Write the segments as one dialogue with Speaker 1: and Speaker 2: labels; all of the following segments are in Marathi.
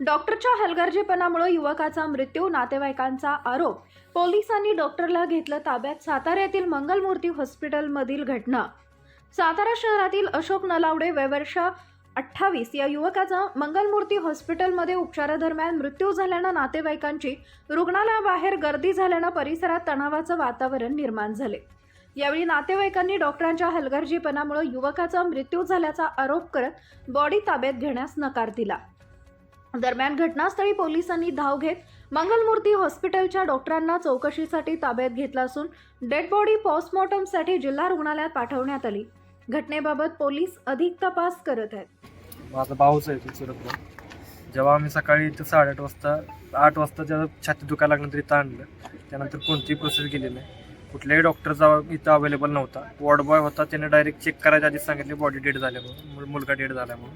Speaker 1: डॉक्टरच्या हलगर्जीपणामुळे युवकाचा मृत्यू नातेवाईकांचा आरोप. पोलिसांनी डॉक्टरला घेतलं ताब्यात साताऱ्यातील मंगलमूर्ती हॉस्पिटलमधील घटना. सातारा शहरातील अशोक नलावडे वयवर्ष अठ्ठावीस या युवकाचा मंगलमूर्ती हॉस्पिटलमध्ये उपचारादरम्यान मृत्यू झाल्यानं नातेवाईकांची रुग्णालयाबाहेर गर्दी झाल्यानं परिसरात तणावाचं वातावरण निर्माण झाले. यावेळी नातेवाईकांनी डॉक्टरांच्या हलगर्जीपणामुळे युवकाचा मृत्यू झाल्याचा आरोप करत बॉडी ताब्यात घेण्यास नकार दिला. दरम्यान घटनास्थळी पोलिसांनी धाव घेत मंगलमूर्ती हॉस्पिटलच्या डॉक्टरांना चौकशीसाठी ताब्यात घेतला असून डेड बॉडी पोस्टमॉर्टमसाठी जिल्हा रुग्णालयात पाठवण्यात आली. घटनेबाबत पोलीस अधिक तपास करत आहेत.
Speaker 2: माझा भाऊच आहे सुरतला जेव्हा आम्ही सकाळी इथं साडेआठ वाजता आठ वाजता जेव्हा छाती दुखायला लागलं इथं आणलं त्यानंतर कोणतीही प्रोसेस केली नाही. कुठल्याही डॉक्टरचा इथं अवेलेबल नव्हता. वॉर्ड बॉय होता त्याने डायरेक्ट चेक करायच्या आधी सांगितले बॉडी डेड झाल्या म्हणून मुल- मुलगा डेड झाला म्हणून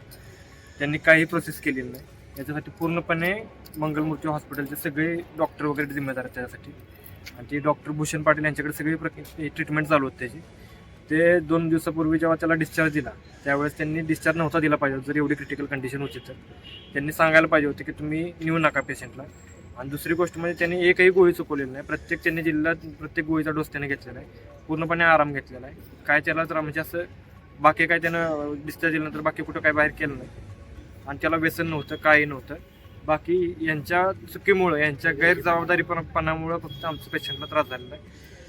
Speaker 2: त्यांनी काही प्रोसेस केलेली नाही. याच्यासाठी पूर्णपणे मंगलमूर्ती हॉस्पिटलचे सगळे डॉक्टर वगैरे जिम्मेदार आहेत त्यासाठी आणि ते डॉक्टर भूषण पाटील यांच्याकडे सगळी प्रक ट्रीटमेंट चालू होती त्याची. ते दोन दिवसापूर्वी जेव्हा त्याला डिस्चार्ज दिला त्यावेळेस त्यांनी डिस्चार्ज नव्हता दिला पाहिजे जर एवढी क्रिटिकल कंडिशन होती तर. त्यांनी सांगायला पाहिजे होते की तुम्ही नेऊ नका पेशंटला आणि दुसरी गोष्ट म्हणजे त्यांनी एकही गोळी चुकवलेली नाही. प्रत्येक त्यांनी जिल्ह्यात प्रत्येक गोळीचा डोस त्याने घेतलेला आहे. पूर्णपणे आराम घेतलेला आहे. काय त्याला तर म्हणजे असं बाकी काय त्यानं डिस्चार्ज दिल्यानंतर बाकी कुठं काय बाहेर केलं नाही. आणि त्याला व्यसन नव्हतं काही नव्हतं. बाकी यांच्या चुकीमुळं यांच्या गैरजबाबदारीपणामुळं फक्त आमच्या पेशंटला त्रास झालेला आहे.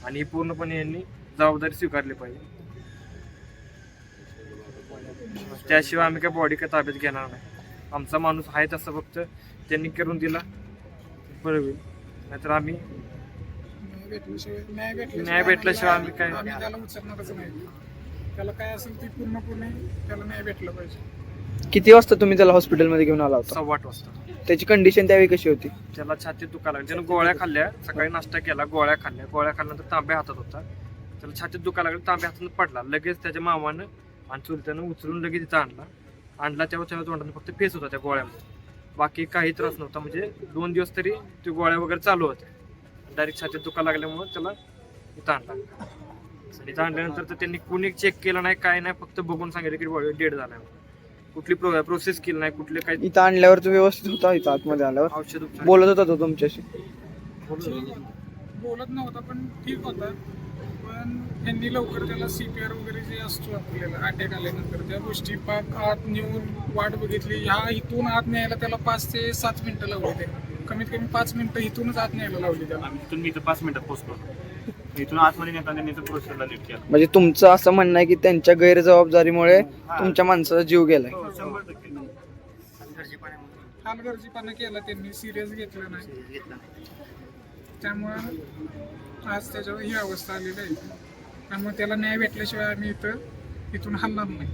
Speaker 2: आणि पूर्णपणे यांनी जबाबदारी स्वीकारली पाहिजे. त्याशिवाय आम्ही काय बॉडी काय ताब्यात घेणार नाही. आमचा माणूस आहे तसं फक्त त्यांनी करून दिला. बरं होईल. नाहीतर आम्ही
Speaker 3: न्याय भेटल्याशिवाय
Speaker 2: आम्ही काय-
Speaker 3: त्याला काय असेल ते पूर्णपणे त्याला न्याय भेटलं पाहिजे.
Speaker 4: किती वाजता तुम्ही त्याला हॉस्पिटलमध्ये घेऊन आला होता?
Speaker 2: सव्वा आठ वाजता.
Speaker 4: त्याची कंडिशन त्यावेळी कशी होती?
Speaker 2: त्याला छातीत दुखायला लागली. त्यानं गोळ्या खाल्ल्या सकाळी नाश्ता केला गोळ्या खाल्ल्या. गोळ्या खाल्ल्यानंतर तांब्या हातात होता. त्याला छातीत दुखायला लागलं तांब्या हातात पडला. लगेच त्याच्या मामानं आणि चुलत्यानं उचलून लगेच तिथं आणला. आणला तेव्हा त्याच्या तोंडाने फक्त फेस होता त्या गोळ्यामध्ये. बाकी काही त्रास नव्हता. म्हणजे दोन दिवस तरी ते गोळ्या वगैरे चालू होत्या. डायरेक्ट छातीत दुखायला लागल्यामुळे त्याला इथं आणला. आणि इथं आणल्यानंतर तर त्यांनी कुणी चेक केलं नाही काय नाही फक्त बघून सांगितलं की डेड झाला कुठली प्रो प्रोसेस केली नाही कुठले काही
Speaker 4: इथं आणल्यावर तो व्यवस्थित होता इथं आतमध्ये आल्यावर.
Speaker 2: औषध उपचार.
Speaker 4: बोलत होता तो तुमच्याशी.
Speaker 3: बोलत नव्हता पण ठीक होता. पण त्यांनी लवकर त्याला सी पी आर वगैरे जे असतो आपल्याला अटॅक आल्यानंतर त्या गोष्टी पाक आत नेऊन वाट बघितली. ह्या इथून आत न्यायला त्याला पाच ते सात मिनिटं लावली त्यांनी कमीत कमी पाच मिनिटं इथूनच आत न्यायला लावली त्याला.
Speaker 5: आम्ही तिथून मी इथं पाच मिनिटात पोहोचलो. इथून आतमध्ये नेताना त्यांनी इथं प्रोसेसला नीट केला.
Speaker 4: म्हणजे तुमचं असं म्हणणं आहे की त्यांच्या गैरजबाबदारीमुळे
Speaker 5: हा.
Speaker 4: तुमच्या माणसाचा जीव गेलाय.
Speaker 5: हो, शंभर टक्के.
Speaker 3: हालगर्जीपणा केला त्यांनी सिरियस घेतलं नाही. त्यामुळं आज त्याच्यावर ही अवस्था आलेली आहे. त्यामुळे त्याला न्याय भेटल्याशिवाय आम्ही इथं इथून हलणार नाही.